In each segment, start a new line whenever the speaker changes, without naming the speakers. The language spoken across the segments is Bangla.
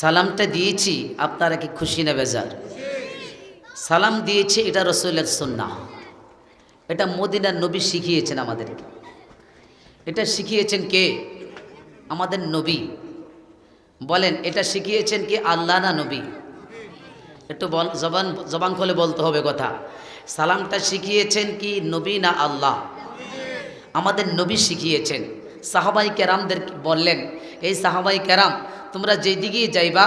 সালামটা দিয়েছি, আপনারা কি খুশি না বেজার? সালাম দিয়েছি, এটা রসুলের সুন্না এটা মদিনার নবী শিখিয়েছেন আমাদেরকে। এটা শিখিয়েছেন কে? আমাদের নবী। বলেন, এটা শিখিয়েছেন কি আল্লাহ না নবী? একটু জবান জবান খোলে বলতে হবে কথা। সালামটা শিখিয়েছেন কি নবী না আল্লাহ? আমাদের নবী শিখিয়েছেন। সাহাবাই কেরামদের বললেন, এই সাহাবাই কেরাম, তোমরা যেদিকেই যাইবা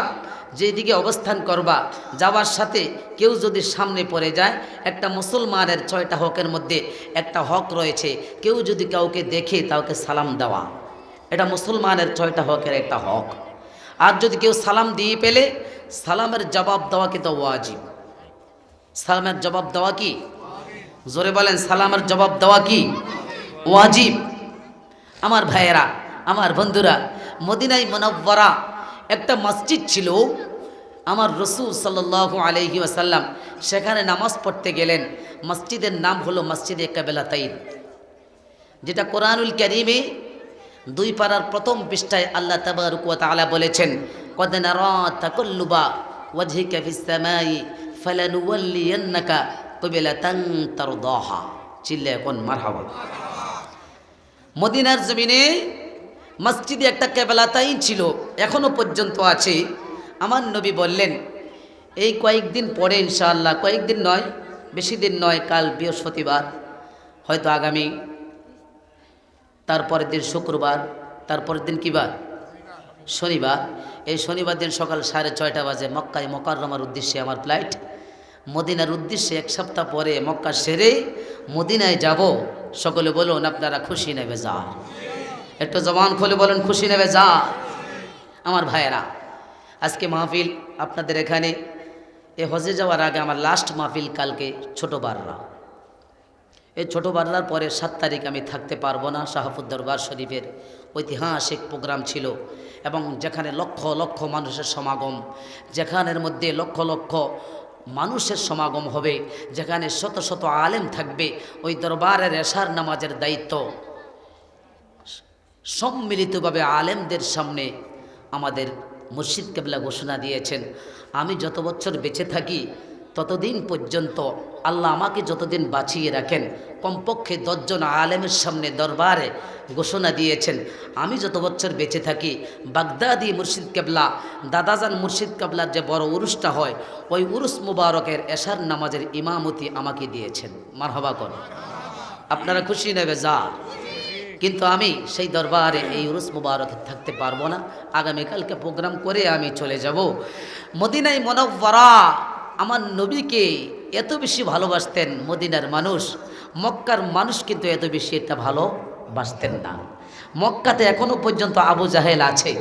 যেদিকে অবস্থান করবা, যাওয়ার সাথে কেউ যদি সামনে পড়ে যায়, একটা মুসলমানের ছয়টা হকের মধ্যে একটা হক রয়েছে। কেউ যদি কাউকে দেখে তাকে সালাম দেওয়া, এটা মুসলমানের ছয়টা হকের একটা হক। আর যদি কেউ সালাম দিয়ে পেলে, সালামের জবাব দেওয়া কিন্তু ওয়াজিব। সালামের জবাব দেওয়া কি? জোরে বলেন, সালামের জবাব দেওয়া কি? ওয়াজিব। আমার ভাইয়েরা, আমার বন্ধুরা মদিনাই মনব্বরা একটা মসজিদ ছিল। আমার রসুল সাল্লাহ আলহি আসাল্লাম সেখানে নামাজ পড়তে গেলেন। মসজিদের নাম হলো মসজিদে কাবেলা তাইদ যেটা কোরআনুল করিমে দুই পাড়ার প্রথম পৃষ্ঠায় আল্লাহ তাবারুকুয়া তাআলা বলেছেন, কদ নারা তাকাল্লুবা ওয়াজহিকা ফিস সামাই ফালানুওয়াল্লিয়ান্নাকা কিবলাতান তারদাহা। চিল্লে এখন মারহাবা। মদিনার জমিনে মসজিদে একটা কেবলাতাই ছিল, এখনও পর্যন্ত আছে। আমার নবী বললেন, এই কয়েকদিন পরে ইনশাআল্লাহ, কয়েকদিন নয়, বেশি দিন নয়, কাল বৃহস্পতিবার। হয়তো আগামী, তারপরের দিন শুক্রবার, তারপরের দিন কী বার? শনিবার। এই শনিবার দিন সকাল সাড়ে ছয়টা বাজে মক্কায় মকাররমার উদ্দেশ্যে আমার ফ্লাইট। মদিনার উদ্দেশ্যে এক সপ্তাহ পরে মক্কা সেরে মদিনায় যাব। সকলে বলুন, আপনারা খুশি নেবে যা একটু জবান খুলে বলুন, খুশি নেবে যা আমার ভাইয়েরা, আজকে মাহফিল আপনাদের এখানে। এ হজে যাওয়ার আগে আমার লাস্ট মাহফিল কালকে ছোট বাররা। এই ছোটো বার্লার পরে সাত তারিখ আমি থাকতে পারব না। শাহপুর দরবার শরীফের ঐতিহাসিক প্রোগ্রাম ছিল এবং যেখানে লক্ষ লক্ষ মানুষের সমাগম, যেখানের মধ্যে লক্ষ লক্ষ মানুষের সমাগম হবে, যেখানে শত শত আলেম থাকবে, ওই দরবারের এশার নামাজের দায়িত্ব। সম্মিলিতভাবে আলেমদের সামনে আমাদের মুর্শিদ কেবলা ঘোষণা দিয়েছেন, আমি যত বছর বেঁচে থাকি ততদিন পর্যন্ত আল্লাহ আমাকে যতদিন বাঁচিয়ে রাখেন, কমপক্ষে দশজন আলেমের সামনে দরবারে ঘোষণা দিয়েছেন, আমি যত বছর বেঁচে থাকি, বাগদাদি মুর্শিদ কেবলা, দাদাজান মুর্শিদ কেবলার যে বড় উরুসটা হয়, ওই উরুস মুবারকের এশার নামাজের ইমামতি আমাকে দিয়েছেন। মারহবা কর। আপনারা খুশি নেবে, যা। কিন্তু আমি সেই দরবারে এই উরুস মুবারক থাকতে পারব না। আগামীকালকে প্রোগ্রাম করে আমি চলে যাব। মদিনাই মনব্বরা আমার নবীকে এত বেশি ভালোবাসতেন মদিনার মানুষ, মক্কার মানুষ কিন্তু এত বেশি এটা ভালোবাসতেন না। মক্কাতে এখনও পর্যন্ত আবু জাহেল আছে।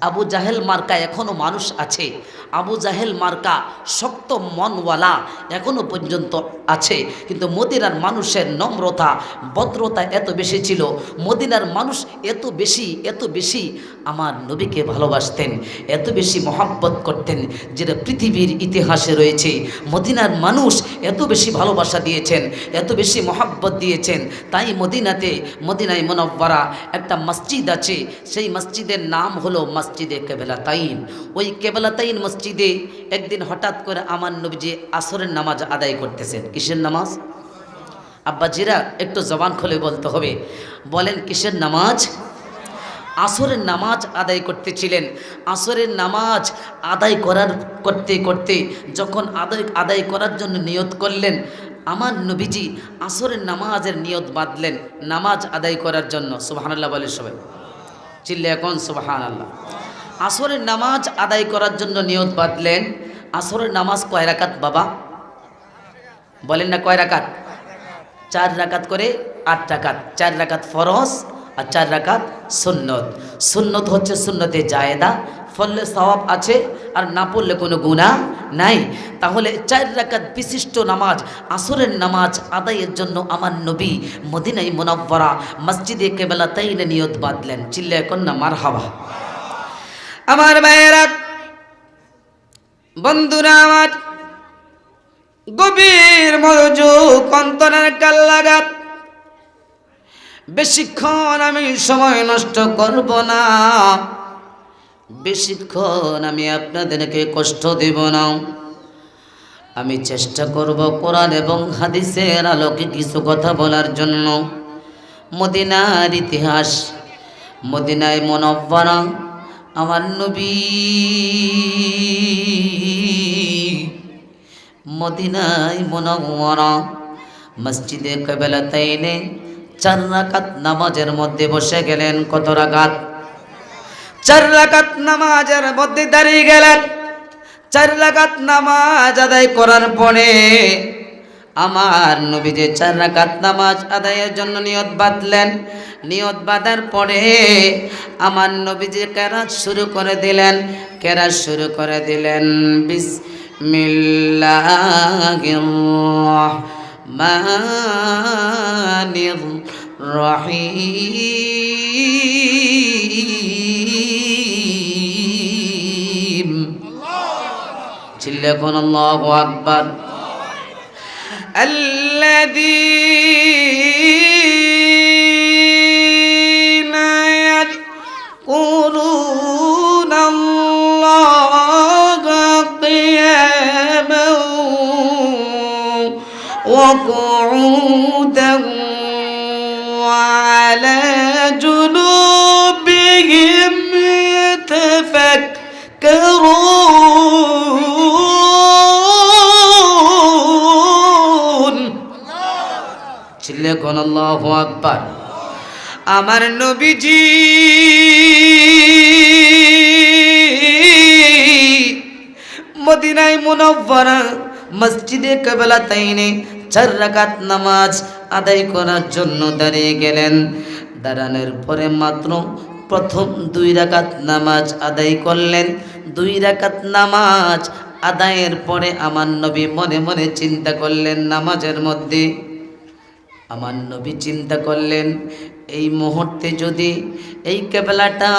আবু জাহেল মার্কা এখনও মানুষ আছে। আবু জাহেল মার্কা শক্ত মনওয়ালা এখনও পর্যন্ত আছে। কিন্তু মদিনার মানুষের নম্রতা, ভদ্রতা এত বেশি ছিল। মদিনার মানুষ এত বেশি এত বেশি আমার নবীকে ভালোবাসতেন, এত বেশি মহাব্বত করতেন যেটা পৃথিবীর ইতিহাসে রয়েছে। মদিনার মানুষ এত বেশি ভালোবাসা দিয়েছেন, এত বেশি মহাব্বত দিয়েছেন। তাই মদিনাতে, মদিনায় মনব্বরা একটা মসজিদ আছে, সেই মসজিদের নাম হলো মসজিদে কেবেলাতাইন। ওই কেবেলাতাইন মসজিদে একদিন হঠাৎ করে আমার নবীজি আসরের নামাজ আদায় করতেছেন। কিসের নামাজ? আব্বাজিরা একটু জবান খুলে বলতে হবে। বলেন, কিসের নামাজ? আসরের নামাজ আদায় করতেছিলেন। আসরের নামাজ আদায় করার করতে করতে যখন আদায় আদায় করার জন্য নিয়ত করলেন আমার নবীজি আসরের নামাজের নিয়ত বাঁধলেন নামাজ আদায় করার জন্য। সুবাহানাল্লাহ বলে সবাই। চিল্লে এখন সুবাহান আল্লাহ আসরের নামাজ আদায় করার জন্য নিয়ত বাঁধলেন। আসরের নামাজ কয় রাকাত বাবা? বলেন না কয় রাকাত? চার রাকাত করে আট রাকাত। চার রাকাত ফরজ আর চার রাকাত সুন্নত। সুন্নত হচ্ছে সুন্নতে জায়েদা ফললে সওয়াব আছে আর না পড়লে কোনো গুণা নাই। তাহলে চার রাকাত বিশিষ্ট নামাজ, আসরের নামাজ আদায়ের জন্য আমার নবী মদিনাই মোনাব্বরা মসজিদে কেবেলা তাইনে নিয়ত বাঁধলেন। চিল্লে কন্যা মার হাওয়া আমার ভাইয়েরা, বন্ধুরা আমার, গভীর মনোযোগ, অন্তরের কাল্লাগাত বেশিক্ষণ আমি সময় নষ্ট করব না। বেশিক্ষণ আমি আপনাদেরকে কষ্ট দেব না। আমি চেষ্টা করব কোরআন এবং হাদিসের আলোকে কিছু কথা বলার জন্য। মদিনার ইতিহাস, মদিনায় মনব্বরা আমার নবী। মদিনায় মনব্বরা মসজিদে কবেলা তাইনে চার রাকাত নামাজের মধ্যে বসে গেলেন। কত রাকাত? চার রাকাত নামাজের মধ্যে দাঁড়িয়ে গেলেন। চার রাকাত নামাজ আদায় করার পরে আমার নবী যে চার রাকাত নামাজ আদায়ের জন্য নিয়ত বাঁধলেন। নিয়ত বাঁধার পরে আমার নবী যে কেরাত শুরু করে দিলেন। কেরাত শুরু করে দিলেন রহমানির রহিম। চিল্লে কোন আল্লাহু আকবার الذين يذكرون الله قياما وقعودا وعلى جنوبهم يتفكرون আমার নবীজি, মদিনায় মুনব্বরা মসজিদে কেবলা তাইনে চার রাকাত নামাজ আদায় করার জন্য দাঁড়িয়ে গেলেন। দাঁড়ানোর পরে মাত্র প্রথম দুই রাকাত নামাজ আদায় করলেন। দুই রাকাত নামাজ আদায়ের পরে আমার নবী মনে মনে চিন্তা করলেন, নামাজের মধ্যে আমার নবী চিন্তা করলেন, এই মুহূর্তে যদি এই কেবলাটা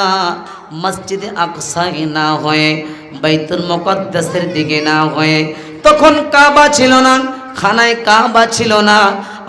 মসজিদে আকসাই না হয়ে, বাইতুল মকদ্দাসের দিকে না হয়ে, তখন কাবা ছিল না খানায় কাবা ছিল না।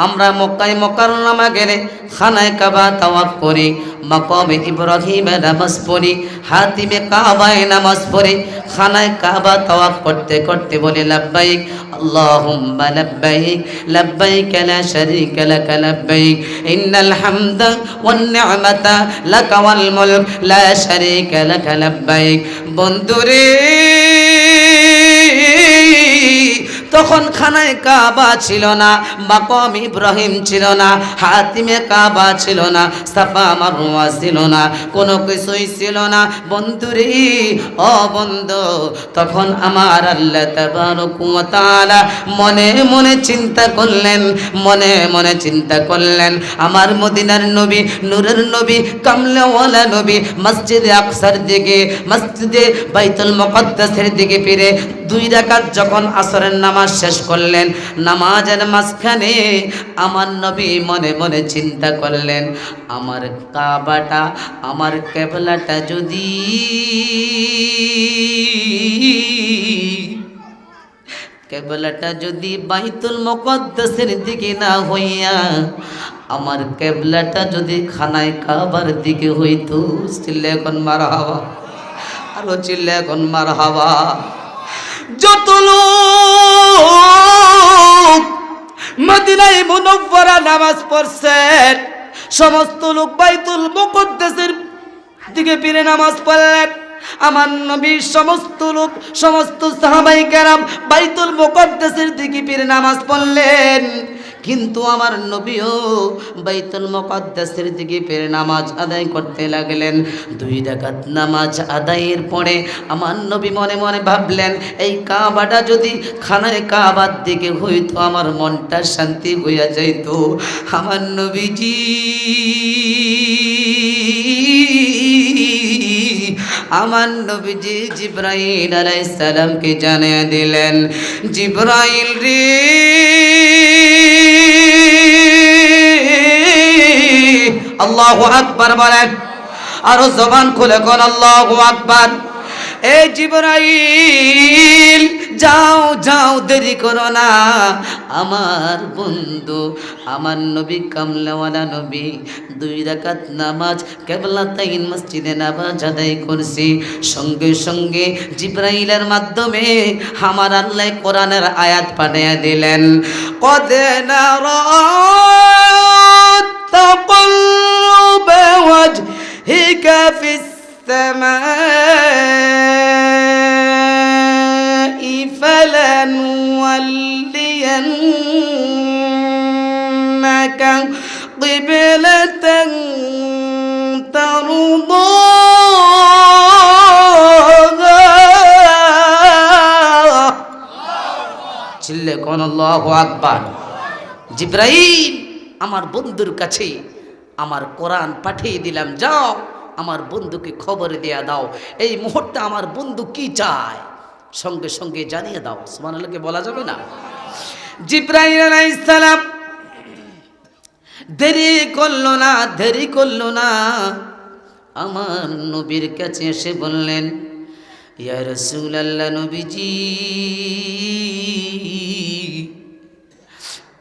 আমরা মক্কায় মক্কার নামা গেলে খানায় কাবা তাওয়াফ করি। মাকামে ইব্রাহিমে নামাজ পড়ি, হাতিমে কাবায় নামাজ পড়ি। খানায় কাবা তাওয়াফ করতে করতে বলি, লাব্বাইক, আল্লাহুম্মা লাব্বাইক লাব্বাইক লা শারীকা লাক, লাব্বাইক। ইন্নাল হামদা ওয়ান নি'মাতা লাক ওয়াল মুলক, লা শারীকা লাক, লাব্বাইক। বন্ধুরে তখন খানায় কাবা ছিল না মাকম ইব্রাহিম ছিল না, হাতিমে কাবা ছিল না, সাফা মারুয়া ছিল না, কোনো কিছুই ছিল না। বন্ধুরে, ও বন্ধু, তখন আমার আল্লাহ তাবারক ওয়া তাআলা মনে মনে চিন্তা করলেন, মনে মনে চিন্তা করলেন, আমার মদিনার নবী, নূরের নবী, কামলাওয়ালা নবী, মসজিদে আকসার দিকে, মসজিদে বাইতুল মুকদ্দাসের দিকে ফিরে, দুই রাকাত যখন আসরের নামাজ শেষ করলেন। নামাজের মাঝখানে আমার নবী মনে মনে চিন্তা করলেন, আমার কাবাটা, আমার কেবলাটা যদি কেবলাটা যদি বাইতুল মুকদ্দাসের দিকে না হইয়া, আমার কেবলাটা যদি খানায় কাবার দিকে হইতো চিল্লে এখন মার হাওয়া আরও চিল্লে এখন মার হাওয়া যত লোক মদিনায় মুনব্বরা নামাজ পড়ছেন, সমস্ত লোক বাইতুল মুকদ্দেসের দিকে ফিরে নামাজ পড়লেন। আমার নবীর সমস্ত লোক, সমস্ত সাহাবাই কেরাম বাইতুল মুকদ্দেসের দিকে ফিরে নামাজ পড়লেন। কিন্তু আমার নবীও বাইতুল মুকদ্দাসের দিকে ফিরে নামাজ আদায় করতে লাগলেন। দুই ডাকাত নামাজ আদায়ের পরে আমার নবী মনে মনে ভাবলেন, এই কাবাটা যদি খানায় কাবার দিকে হইতো, আমার মনটা শান্তি হইয়া যাইতো। আমার নবীজি আমার নবীজি জিব্রাইল আলাইহিস সালামকে জানিয়ে দিলেন, জিব্রাইল রে আল্লাহু আকবার বলেন। আরও জবান খুলে কোন আল্লাহু আকবার। এই জিবরাইল, যাও যাও, দেরি করো না। আমার বন্ধু, আমার নবী, কামলাওয়ালা নবী, দুই রাকাত নামাজ কেবলা তাইন মসজিদে নামাজ আদায় করছি। সঙ্গে সঙ্গে জিব্রাইলের মাধ্যমে আমার আল্লাহ কোরআনের আয়াত পাঠিয়ে দিলেন। কদে না تقلب وجهك في السماء فلنولينك قبلة ترضاها. الله أكبر جبريل আমার বন্ধুর কাছে আমার কোরআন পাঠিয়ে দিলাম, যাও, আমার বন্ধুকে খবর দেয়া দাও। এই মুহূর্তে আমার বন্ধু কি চায়? সঙ্গে সঙ্গে জানিয়ে দাও, সুবহানাল্লাহকে বলা যাবে না? সালাম, দেরি করল না, দেরি করল না। আমার নবীর কাছে এসে বললেন, ইয়া রাসূলুল্লাহ নবীজি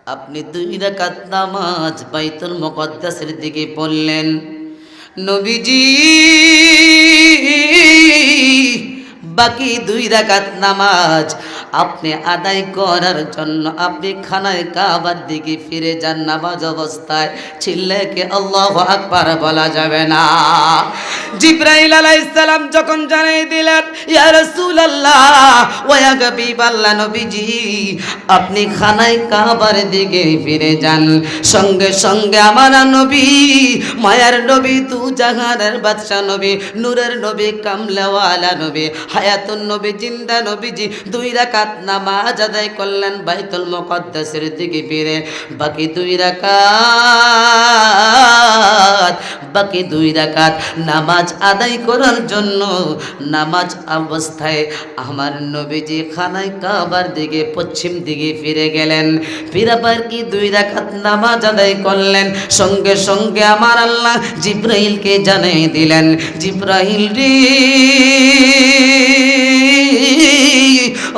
আপনি দুই রাকাত নামাজ বাইতুল মুকদ্দাসের দিকে পড়লেন। নবীজি বাকি দুই রাকাত নামাজ আপনি আদায় করার জন্য আপনি খানায় কাবার দিকে ফিরে যান নামাজ অবস্থায়। চিল্লেকে আল্লাহ আকবার বলা যাবে না। জিব্রাইল আলাইহিস সালাম যখন জানিয়ে দিলেন, ইয়া রাসূলুল্লাহ, ওয়া হাবিবাল্লাহ নবীজি, আপনি খানায় কাবার দিকে ফিরে যান। সঙ্গে সঙ্গে আমার নবী, মায়ার নবী, তু জাহানের বাদশা নবী, নূরের নবী, কামলাওয়ালা নবী, হায়াতুন নবী, জিন্দা নবীজি, দুই রাকাত নামাজ আদায় করলেন বাইতুল মুকদ্দাসের দিকে ফিরে। বাকি দুই রাকাত, বাকি দুই রাকাত নামাজ আদায় করার জন্য নামাজ অবস্থায় আমার নবীজি খানায় কাবার দিকে, পশ্চিম দিকে ফিরে গেলেন। ফিরাবার কি দুই রাকাত নামাজ আদায় করলেন? সঙ্গে সঙ্গে আমার আল্লাহ জিব্রাইলকে জানিয়ে দিলেন, জিব্রাইল রে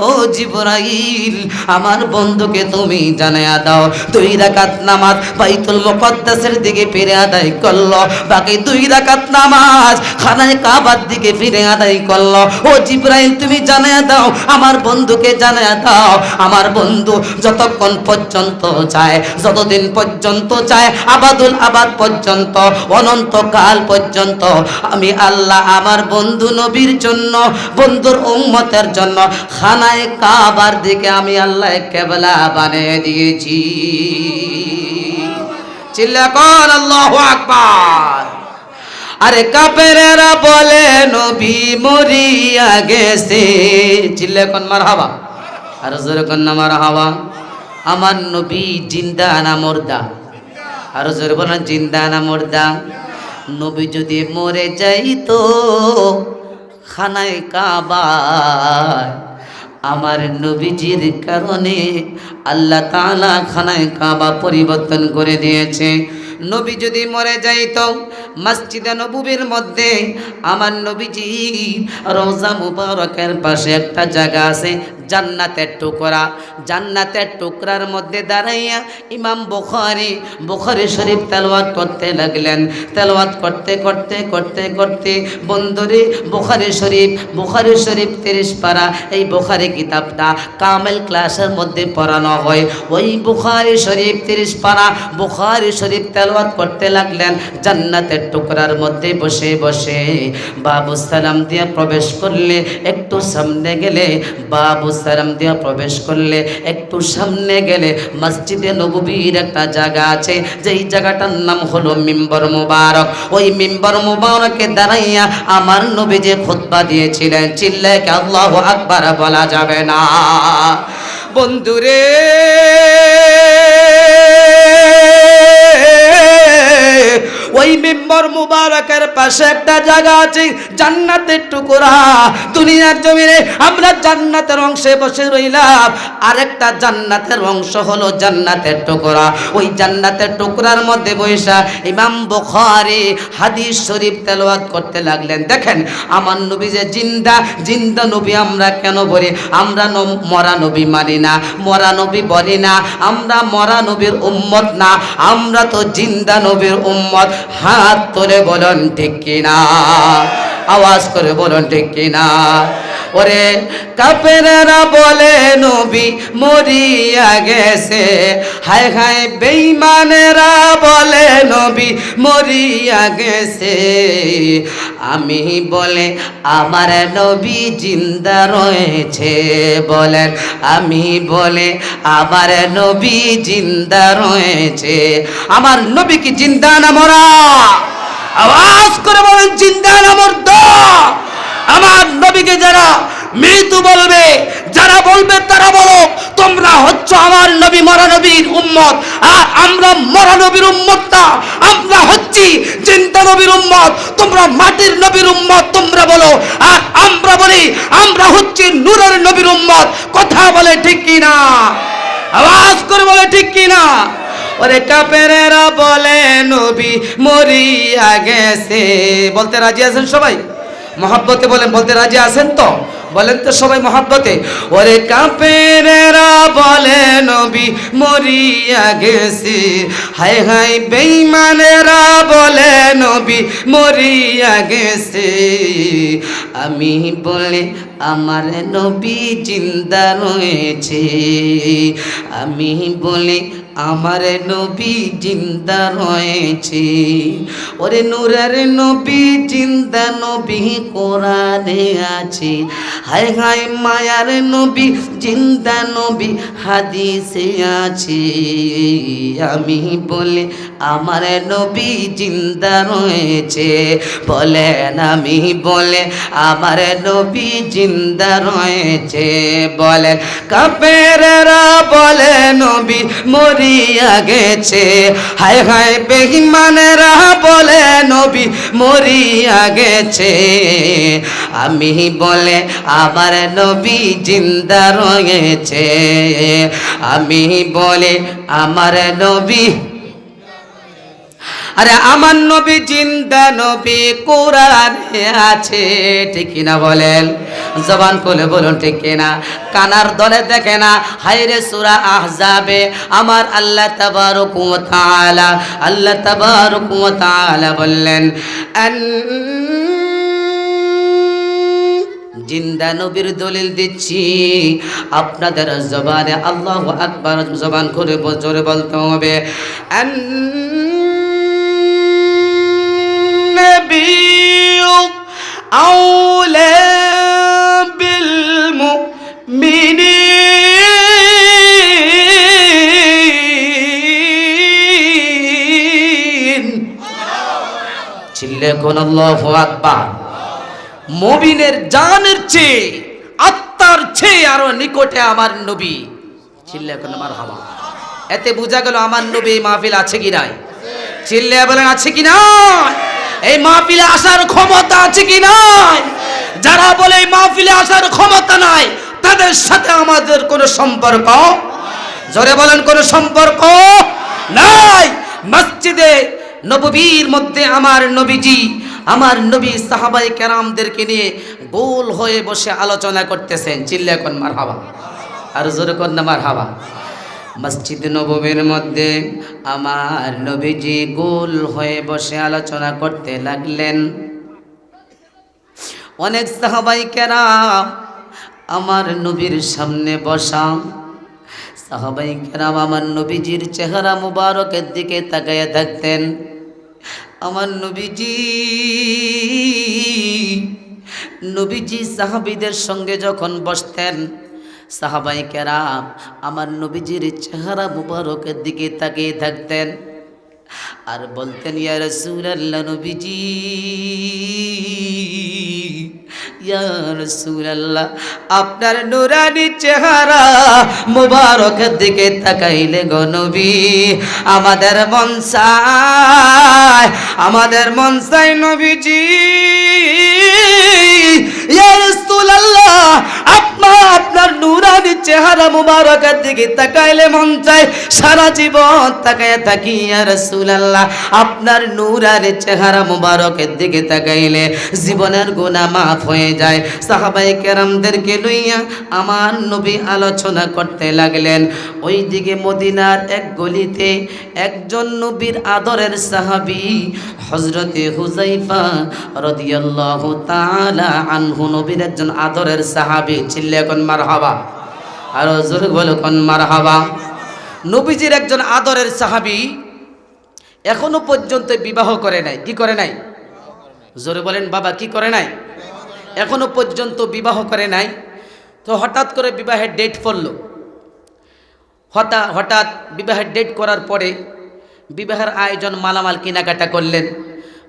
ও জিব্রাইল, আমার বন্ধুকে তুমি জানায়া দাও। দুই রাকাত নামাজ বাইতুল মুকদ্দাসের দিকে ফিরে আদায় করল। বাকি দুই রাকাত নামাজ খানায় কাবার দিকে ফিরে আদায় করল। ও জিব্রাইল, তুমি জানায়া দাও, আমার বন্ধুকে জানায়া দাও। আমার বন্ধু যতক্ষণ পর্যন্ত চায় যতদিন পর্যন্ত চায় আবাদুল আবাদ পর্যন্ত, অনন্তকাল পর্যন্ত, আমি আল্লাহ আমার বন্ধু নবীর জন্য, বন্ধুর উম্মতের জন্য খানায় কাবার দিকে আমি আল্লাহ কেবলা বানিয়ে দিয়েছি। চিল্লা কর, আল্লাহু আকবার। আরে কাপেরেরা বলে, নবী মরিয়া গেছে। চিল্লে কোন মার হাবা আর জোরে কোন না মার হাওয়া আমার নবী জিন্দা না মুর্দা? আর জোরে বলেন জিন্দা না মুর্দা? নবী যদি মরে যাইতো, খানায় কাবায়। আমার নবীজির কারণে আল্লাহ তাআলা খানায় কাবা পরিবর্তন করে দিয়েছে। নবী যদি মরে যাইত, মসজিদে নবুবির মধ্যে আমার নবীজি রোজা মুবারকের পাশে একটা জায়গা আছে, জান্নাতের টুকরা। জান্নাতের টুকরার মধ্যে দাঁড়াইয়া ইমাম বুখারি বুখারি শরীফ তেলওয়াত করতে লাগলেন। তেলওয়াত করতে করতে করতে করতে বন্ধুরে বুখারি শরীফ বুখারি শরীফ তিরিশ পারা, এই বুখারি কিতাবটা কামেল ক্লাসের মধ্যে পড়ানো হয়। ওই বুখারি শরীফ তিরিশ পারা, বুখারি শরীফ তেলওয়াত করতে লাগলেন, জান্নাতের টুকরার মধ্যে বসে বসে। বাবু সালাম দিয়ে প্রবেশ করলে, একটু সামনে গেলে, বাবু সালাম দিয়ে প্রবেশ করলে, একটু সামনে গেলে মসজিদে নববীর একটা জায়গা আছে। যেই জায়গাটার নাম হলো মিম্বর মুবারক। ওই মিম্বর মুবারকে দাঁড়াইয়া আমার নবী যে খুতবা দিয়েছিলেন। চিল্লাকে আল্লাহ আকবার বলা যাবে না? বন্ধুরে ওই মেম্বর মুবারকের পাশে একটা জায়গা আছে, জান্নাতের টুকরা। দুনিয়ার জমিনে আমরা জান্নাতের অংশে বসে রইলাম। আরেকটা জান্নাতের অংশ হলো জান্নাতের টুকরা। ওই জান্নাতের টুকরার মধ্যে বৈশা ইমাম বুখারী হাদিস শরীফ তেলাওয়াত করতে লাগলেন। দেখেন, আমার নবী যে জিন্দা জিন্দা নবী আমরা কেন বলি? আমরা মরা নবী মানি না, মরা নবী বলি না। আমরা মরা নবীর উম্মত না, আমরা তো জিন্দা নবীর উম্মত। হাত তুলে বলুন ঠিক কিনা? আওয়াজ করে বলুন ঠিক কিনা? ওরে কাপেরা বলে, নবী মরিয়া গেছে। হায় হায় বেইমানেরা বলে, নবী মরিয়া গেছে। আমি বলে, আমার নবী জিন্দা রয়েছে। বলেন, আমি বলে, আমার নবী জিন্দা রয়েছে। আমার নবী কি জিন্দা না মরা? আওয়াজ করে বলেন, জিন্দা না মর্দ। আমার নবীকে যারা মৃত্যু বলবে, যারা বলবে তারা বলো, তোমরা হচ্ছ আমার নবী মরা নবীর উম্মত। আর আমরা মরা নবীর উম্মত না আমরা হচ্ছি চিন্তা নবীর উম্মত, তোমরা মাটির নবীর উম্মত, তোমরা বলো। আর আমরা বলি, আমরা হচ্ছি নূরের নবীর উম্মত। কথা বলে ঠিক কি না? আওয়াজ করে বলে ঠিক কি না? ওরে কাপেরেরা বলে, নবী মরিয়া গেছে। বলতে রাজি আছেন সবাই? মহাব্বতে বলেন, বলতে রাজি আছেন তো? বলেন তো সবাই মহাব্বতে। ওরে কাপেরেরা বলে, নবী মরিয়া গেছে। হায় হায় বেইমানেরা বলে, নবী মরিয়া গেছে। আমি বলে, আমার নবী জিন্দা রয়েছে। আমি বলে আমার নবী জিন্দা রয়েছে। ওরে নূরের নবী জিন্দা নবী কোরআনে আছে। হায় হায় মায়ার নবী জিন্দা নবী হাদিসে আছে। আমি বলে, আমার নবী জিন্দা রয়েছে। বলেন আমি বলে, আমার নবী জিন্দা রয়েছে। বলেন কাপেরেরা বলে নবী মরিয়া গেছে। হায় হায় বেহিমানেরা বলে নবী মরিয়া গেছে। আমি বলে, আমার নবী জিন্দা রয়েছে। আমি বলে, আমার নবী আরে, আমার নবী জিন্দা নবী কোরআনে আছে। ঠিক না বলেন? জবান খুলে বলুন, ঠিক কিনা? কানার দলে দেখে না হাইরে সুরা আহজাবে আমার আল্লাহ তাবারক ওয়া তাআলা, আল্লাহ তাবারক ওয়া তাআলা বললেন জিন্দা নবীর দলিল দিচ্ছি আপনাদের জবানে আল্লাহ আকবার জবান করে ব- জোরে বলতে হবে النبي أولى بالمؤمنين চিল্লে কোন আল্লাহু আকবার মবিনের জানের চেয়ে, আত্মার চেয়ে আরও নিকটে আমার নবী। চিল্লে এখন আমার হাওয়া এতে বোঝা গেল আমার নবী এই মাহফিল আছে কি নাই। চিল্লে বলেন আছে কি নাই? এই মাহফিলে আসার ক্ষমতা আছে কি নাই? যারা বলে এই মাহফিলে আসার ক্ষমতা নাই, তাদের সাথে আমাদের কোনো সম্পর্ক জোরে বলেন, কোনো সম্পর্ক নাই। মসজিদে নববীর মধ্যে আমার নবীজি আমার নবী সাহাবাই কেরামদেরকে নিয়ে গোল হয়ে বসে আলোচনা করতেছেন। চিল্লে এখন মার হাবা আর জোরে কর না মার হাবা মসজিদ নববীর মধ্যে আমার নবীজি গোল হয়ে বসে আলোচনা করতে লাগলেন। অনেক সাহাবাই কেরাম আমার নবীর সামনে বসা। সাহাবাই কেরাম আমার নবীজির চেহারা মুবারকের দিকে তাকাইয়া থাকতেন আমার নবীজি নবীজি সাহাবিদের সঙ্গে যখন বসতেন সাহাবাই কেরাম আমার নবীজির চেহারা মুবারকের দিকে তাকিয়ে থাকতেন। আর বলতেন ইয়ার সুরাল্লা নবীজি ইয়া রাসূলুল্লাহ, আপনার নুরানি চেহারা মুবারকের দিকে তাকাইলে গনবী নবী, আমাদের মনসায় আমাদের মনসায় নবীজি। আপনার নুরানি চেহারা মুবারকের দিকে তাকাইলে সারা জীবন তাকায় চেহারা মুবারকের দিকে তাকাইলে জীবনের গুনাহ মাফ হয়ে যায়। সাহাবাই কেরামদেরকে লইয়া আমার নবী আলোচনা করতে লাগলেন। ওই দিকে মদিনার এক গলিতে একজন নবীর আদরের সাহাবি হজরতে হুজাইফা রাদিয়াল্লাহু তাআলা আনহু, নবীর একজন আদরের সাহাবী। চিল্লে কোন মারহাবা? আর জোরে বলো কোন মারহাবা? নবীজির একজন আদরের সাহাবী এখনও পর্যন্ত বিবাহ করে নাই। কি করে নাই? জোরে বলেন, বাবা, কি করে নাই? এখনও পর্যন্ত বিবাহ করে নাই। তো হঠাৎ করে বিবাহের ডেট পড়ল। হঠাৎ হঠাৎ বিবাহের ডেট করার পরে বিবাহের আয়োজন মালামাল কেনাকাটা করলেন।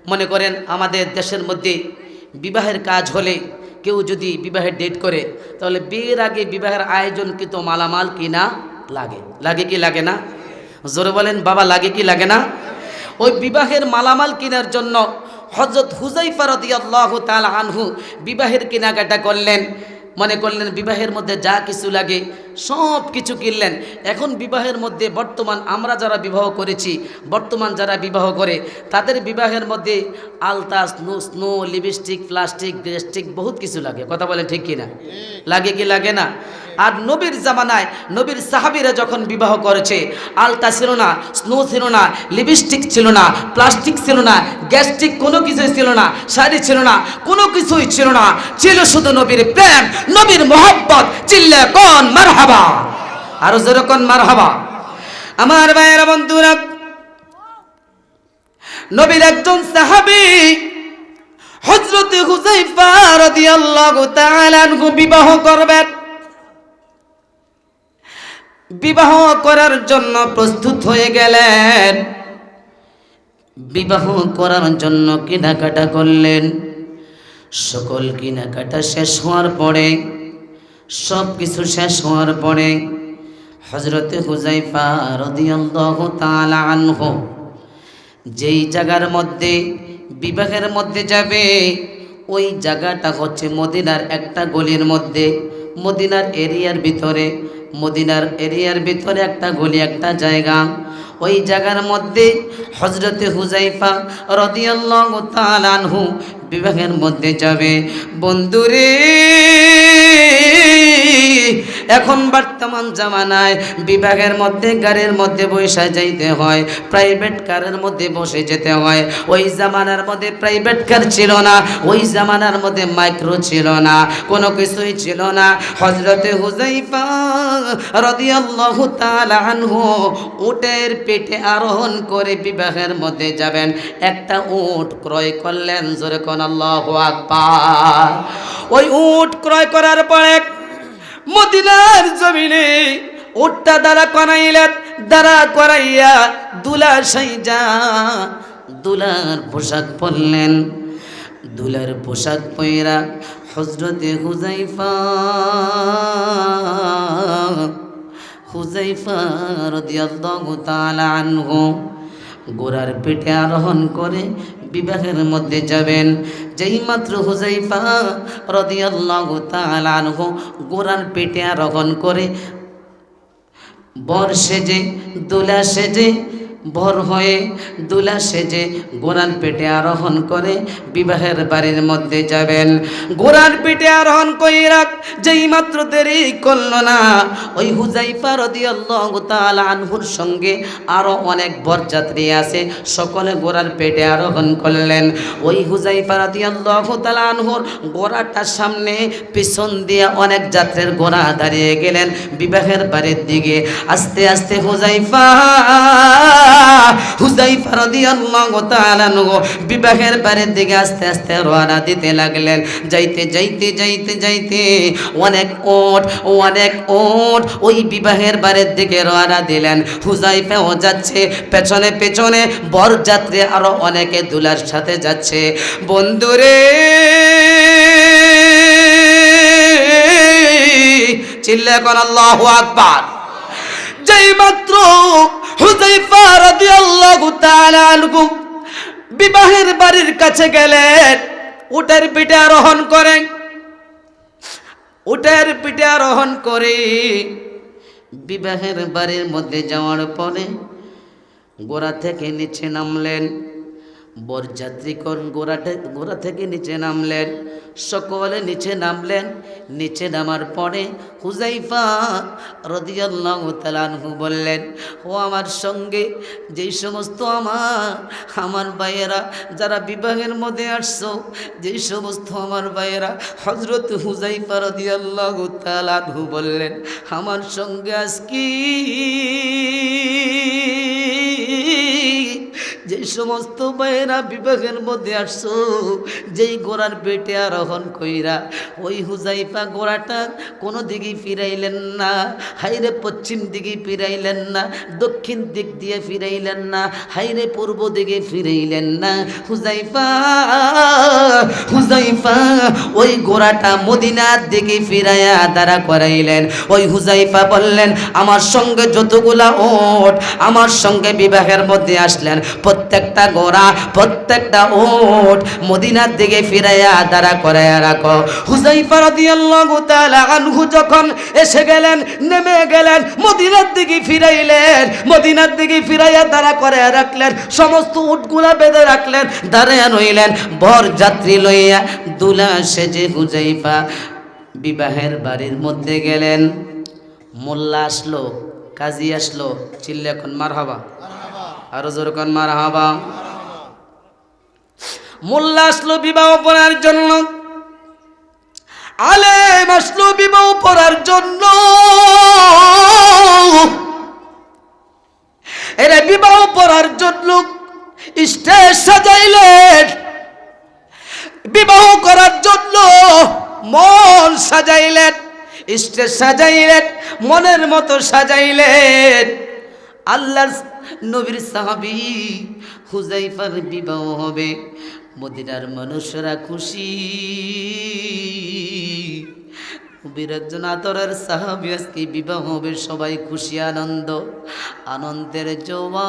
মনে করেন আমাদের দেশের মধ্যে বিবাহের কাজ হলে কেউ যদি বিবাহের ডেট করে, তাহলে বিয়ের আগে বিবাহের আয়োজন কিন্তু মালামাল কিনা লাগে। লাগে কি লাগে না? জোরে বলেন, বাবা, লাগে কি লাগে না? ওই বিবাহের মালামাল কেনার জন্য হজরত হুজাইফা রাদিয়াল্লাহু আনহু বিবাহের কেনাকাটা করলেন। মনে করলেন বিবাহের মধ্যে যা কিছু লাগে সব কিছু কিনলেন। এখন বিবাহের মধ্যে বর্তমান আমরা যারা বিবাহ করেছি, বর্তমান যারা বিবাহ করে, তাদের বিবাহের মধ্যে আলতা স্নো স্নো লিপস্টিক, প্লাস্টিক গ্রেস্টিক বহুত কিছু লাগে। কথা বলেন ঠিক কিনা? লাগে কি লাগে না? আর নবীর জামানায় নবীর সাহাবিরা যখন বিবাহ করেছে, আলতা ছিল না, স্নো ছিল না, লিপস্টিক ছিল না, প্লাস্টিক ছিল না, গ্যাস্ট্রিক কোনো কিছুই ছিল না, শাড়ি ছিল না, কোনো কিছুই ছিল না। ছিল শুধু নবীর প্রেম, নবীর মোহব্বত চিল্লে কোন মারহাবা। আরও যেরকম মারহাবা। আমার ভাইয়েরা, বন্ধুরা, নবীর একজন সাহাবী হযরত হুযাইফা রাদিয়াল্লাহু তাআলা বিবাহ করবেন। বিবাহ করার জন্য প্রস্তুত হয়ে গেলেন। বিবাহ করার জন্য কেনাকাটা করলেন। সকল কেনাকাটা শেষ হওয়ার পরে সব কিছু শেষ হওয়ার পরে হজরতে হুজাইফা রদিয়াল্লাহু আনহু যেই জায়গার মধ্যে, বিবাহের মধ্যে যাবে, ওই জায়গাটা হচ্ছে মদিনার একটা গলির মধ্যে। মদিনার এরিয়ার ভিতরে, মদিনার এরিয়ার ভিতরে একটা গলি, একটা জায়গা। ওই জায়গার মধ্যে হজরতে হুজাইফা রদিয়াল্লাহু তাআলা আনহু বিবাহের মধ্যে যাবে। বন্ধুরে, এখন বর্তমান জামানায় বিভাগের মধ্যে, গাড়ির মধ্যে বসে যাইতে হয় প্রাইভেট কারের মধ্যে বসে যেতে হয়। ওই জামানার মধ্যে প্রাইভেট কার ছিল না, ওই জামানার মধ্যে মাইক্রো ছিল না, কোনো কিছুই ছিল না। হজরতে হুজাইফা রাদিয়াল্লাহু তাআলা উটের পেটে আরোহণ করে বিবাহের মধ্যে যাবেন। একটা উট ক্রয় করলেন, জোরে কোন আল্লাহু আকবার। ওই উট ক্রয় করার পরে মদিনার জমিনে উটটা দ্বারা করাইলেন, দ্বারা করাইয়া দুলা সাইজা, দুলার পোশাক পরলেন। দুলার পোশাক পয়রা হজরতে হুজাইফা হুজাইফা রাদিয়াল্লাহু গোড়ার পেটে আরোহণ করে বিবাহের মধ্যে যাবেন। যেই মাত্র হুজাইফা রাদিয়াল্লাহু তাআলা গোড়ার পেটে আরোহণ করে, বর সেজে, দোলা সেজে ভর হয়ে দুলা সেজে গোড়ার পেটে আরোহণ করে বিবাহের বাড়ির মধ্যে যাবেন। গোড়ার পেটে আরোহণ কইরা যেই মাত্র দেরি করল না, ওই হুজাইফা তাআলা আনহুর সঙ্গে আরও অনেক বরযাত্রী আছে, সকলে গোড়ার পেটে আরোহণ করলেন। ওই হুজাইফা তাআলা আনহুর গোড়াটার সামনে পিছন দিয়ে অনেক যাত্রের গোড়া দাঁড়িয়ে গেলেন বিবাহের বাড়ির দিকে। আস্তে আস্তে হুজাইফা হুজাইফা রাদিয়াল্লাহু তাআলা নগো বিবাহের বাড়ির দিকে আস্তে আস্তে রওনা দিতে লাগলেন। যাইতে যাইতে যাইতে যাইতে অনেক ওট অনেক ওট ওই বিবাহের বাড়ির দিকে রওনা দিলেন। হুজাইফাও যাচ্ছে, পেছনে পেছনে বরযাত্রী আরও অনেকে দুলার সাথে যাচ্ছে। বন্ধুরে চিল্লা কর আল্লাহু আকবার। যেই মাত্র, হুজাইফা রাদিয়াল্লাহু তাআলা আনহু বিবাহের বাড়ির কাছে গেলেন, উটের পিঠে আরোহণ করেন উটের পিঠে আরোহণ করে বিবাহের বাড়ির মধ্যে যাওয়ার পরে গোড়া থেকে নিচে নামলেন। বরযাত্রীগণ গোড়াতে গোড়া থেকে নিচে নামলেন? সকলে নিচে নামলেন। নিচে নামার পরে হুজাইফা রদিয়াল্লাহ বললেন, ও আমার সঙ্গে, যেই সমস্ত আমার আমার ভাইয়েরা যারা বিবাহের মধ্যে আসছো, যেই সমস্ত আমার ভাইয়েরা হজরত হুজাইফা রদিয়াল্লাহ তালানহু বললেন, আমার সঙ্গে আজকি যে সমস্ত ভাইয়েরা বিবাহের মধ্যে আসছো, যেই গোড়ার পেটে আরোহণ কইরা, ওই হুজাইফা গোড়াটা কোনো দিকে ফিরাইলেন না হাইরে পশ্চিম দিকে ফিরাইলেন না, দক্ষিণ দিক দিয়ে ফিরাইলেন না হাইরে পূর্ব দিকে ফিরাইলেন না। হুজাইফা হুজাইফা, ওই গোড়াটা মদিনার দিকে ফিরাইয়া দাঁড়া করাইলেন। ওই হুজাইফা বললেন, আমার সঙ্গে যতগুলা ওট, আমার সঙ্গে বিবাহের মধ্যে আসলেন প্রত্যেকটা গোড়া, প্রত্যেকটা ওট মদিনার দিকে ফিরাইয়া দাঁড়া করাইয়া রাখো। হুজাইফা রাদিয়াল্লাহু আনহু যখন এসে গেলেন, নেমে গেলেন, মদিনার দিকে ফিরাইলেন, মদিনার দিকে ফিরাইয়া দাঁড়া করাইয়া রাখলেন, সমস্ত উটগুলা বেঁধে রাখলেন, দাঁড়াইয়া রইলেন বর যাত্রী লইয়া দুলা সেজে হুজাইফা বিবাহের বাড়ির মধ্যে গেলেন। মোল্লা আসলো, কাজী আসলো চিল্লে এখন মার হবা আরও জোর কন মার হাবা মোল্লা আসলো বিবাহ পড়ার জন্য। আলেম আসলো বিবাহ পড়ার জন্য। এরা বিবাহ পড়ার জন্য স্টেজ সাজাইলেন বিবাহ করার জন্য মন সাজাইলেন স্টেজ সাজাইলেন মনের মতো সাজাইলেন আল্লাহর নবীর সাহাবি হুজাইফার বিবাহ হবে, মদিনার মানুষরা খুশি। একজন আতরের সাহাবি আজকে বিবাহ হবে, সবাই খুশি, আনন্দ। আনন্দের জোয়ার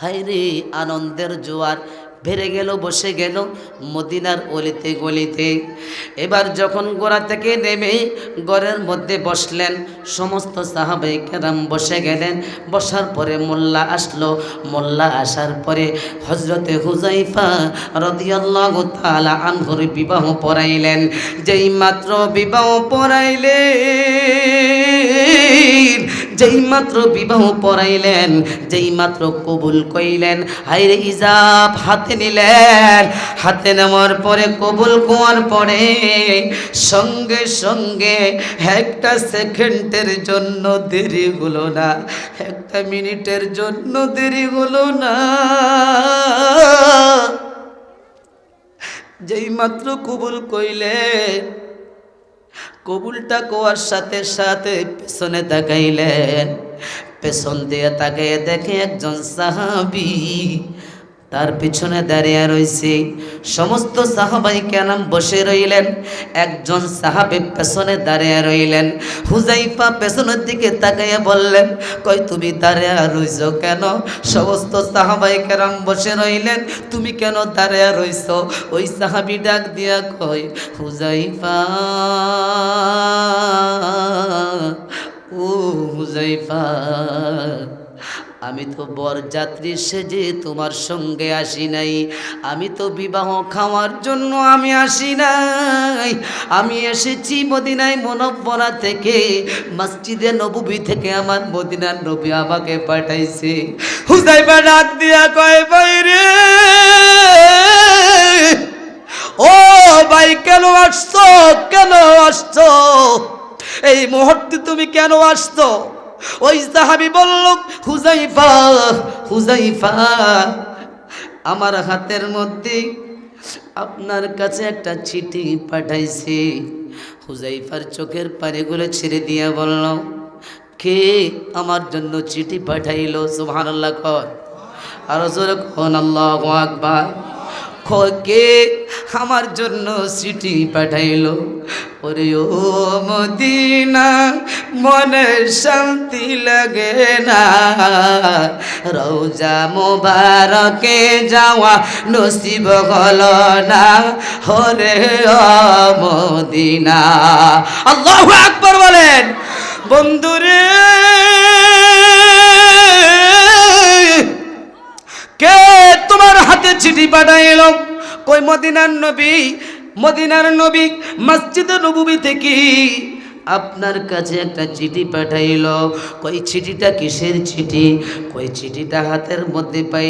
হাইরে আনন্দের জোয়ার। বেড়ে গেল, বসে গেল মদিনার অলিতে গলিতে। এবার যখন গোড়া থেকে নেমে ঘরের মধ্যে বসলেন, সমস্ত সাহাবাই কেরাম বসে গেলেন। বসার পরে মোল্লা আসলো। মোল্লা আসার পরে হজরতে হুজাইফা রদিয়াল্লাহু তাআলা আনহুর বিবাহ পড়াইলেন। যেই মাত্র বিবাহ পড়াইলেন যেই মাত্র বিবাহ পড়াইলেন, যেই মাত্র কবুল কইলেন হাইরে ইজাব হাতে নিলেন, হাতে নেওয়ার পরে কবুল কোয়ার পরে সঙ্গে সঙ্গে একটা সেকেন্ডের জন্য দেরি হলো না, একটা মিনিটের জন্য দেরি হলো না। যেই মাত্র কবুল কইলেন কবুলটা কোয়ার সাথে সাথে পেছনে তাকাইলেন। পেছন দিয়ে তাকে দেখে একজন সাহাবি তার পিছনে দাঁড়িয়ে রয়েছে। সমস্ত সাহাবাই কেনাম বসে রইলেন। একজন সাহাবি পেছনে দাঁড়িয়ে রইলেন। হুজাইফা পেছনের দিকে তাকাইয়া বললেন, কই তুমি দাঁড়িয়ে রইছ কেন? সমস্ত সাহাবাই কেরাম বসে রইলেন, তুমি কেন দাঁড়িয়ে রইছ? ওই সাহাবি ডাক দিয়া কই হুজাইফা ও হুজাইফা আমি তো বরযাত্রী সেজে তোমার সঙ্গে আসি নাই। আমি তো বিবাহ খাওয়ার জন্য আমি আসি নাই। আমি এসেছি মদিনায় মনব্বরা থেকে, মসজিদে নবুবি থেকে আমার মদিনার নবী আমাকে পাঠাইছে। হুজাইফা ডাক দিয়া কয় বাইরে ও ভাই, কেন আসছো? কেন আসছো? এই মুহূর্তে তুমি কেন আসছো? ওই সাহাবি বলল হুজাইফা হুজাইফা আমার হাতের মধ্যে আপনার কাছে একটা চিঠি পাঠাইছি। হুজাইফার চোখের পানিগুলো ছেড়ে দিয়ে বলল, কে আমার জন্য চিঠি পাঠাইলো? সুবহানাল্লাহ কর। আরও জোরে কোন, আল্লাহু আকবার। খকে আমার জন্য চিঠি পাঠাইলো। ওরে ও মদিনা, মনে শান্তি লাগে না। রৌজা মোবারকে যাওয়া নসিব হল না। হরে ও মদিনা, আল্লাহ আকবর বলেন। বন্ধুরে কে তোমার হাতে চিঠি পাঠাইল? কই মদিনার নবী? মদিনার নবী মসজিদ নবী থেকে আপনার কাছে একটা চিঠি পাঠাইল। কই চিঠিটা কিসের চিঠি? কই চিঠিটা হাতের মধ্যে পাই